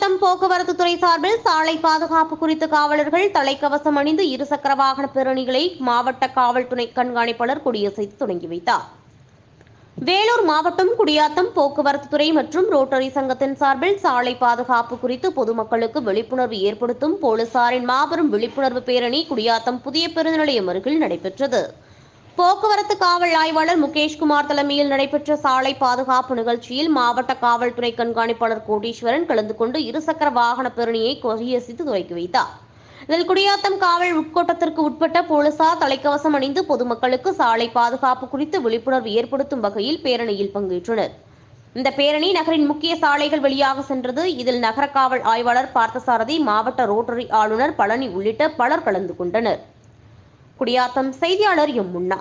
போக்குவரத்து துறை சார்பில் சாலை பாதுகாப்பு குறித்து காவலர்கள் தலைக்கவசம் அணிந்து இருசக்கர வாகன பேரணிகளை மாவட்ட காவல் துணை கண்காணிப்பாளர் கொடியசைத்து தொடங்கி வைத்தார். வேலூர் மாவட்டம் குடியாத்தம் போக்குவரத்து துறை மற்றும் ரோட்டரி சங்கத்தின் சார்பில் சாலை பாதுகாப்பு குறித்து பொதுமக்களுக்கு விழிப்புணர்வு ஏற்படுத்தும் போலீசாரின் மாபெரும் விழிப்புணர்வு பேரணி குடியாத்தம் புதிய பெருநிலையம் அருகில் நடைபெற்றது. போக்குவரத்து காவல் ஆய்வாளர் முகேஷ்குமார் தலைமையில் நடைபெற்ற சாலை பாதுகாப்பு நிகழ்ச்சியில் மாவட்ட காவல்துறை கண்காணிப்பாளர் கோடீஸ்வரன் கலந்து கொண்டு இருசக்கர வாகன பேரணியை கொடியசைத்து துவக்கி வைத்தார். இதில் குடியாத்தம் காவல் உட்கோட்டத்திற்கு உட்பட்ட போலீசார் தலைக்கவசம் அணிந்து பொதுமக்களுக்கு சாலை பாதுகாப்பு குறித்து விழிப்புணர்வு ஏற்படுத்தும் வகையில் பேரணியில் பங்கேற்றனர். இந்த பேரணி நகரின் முக்கிய சாலைகள் வழியாக சென்றது. இதில் நகர காவல் ஆய்வாளர் பார்த்தசாரதி மாவட்ட ரோட்டரி ஆளுநர் பழனி உள்ளிட்ட பலர் கலந்து கொண்டனர். குடியாத்தம் செய்தியாளர் எம் முன்னா.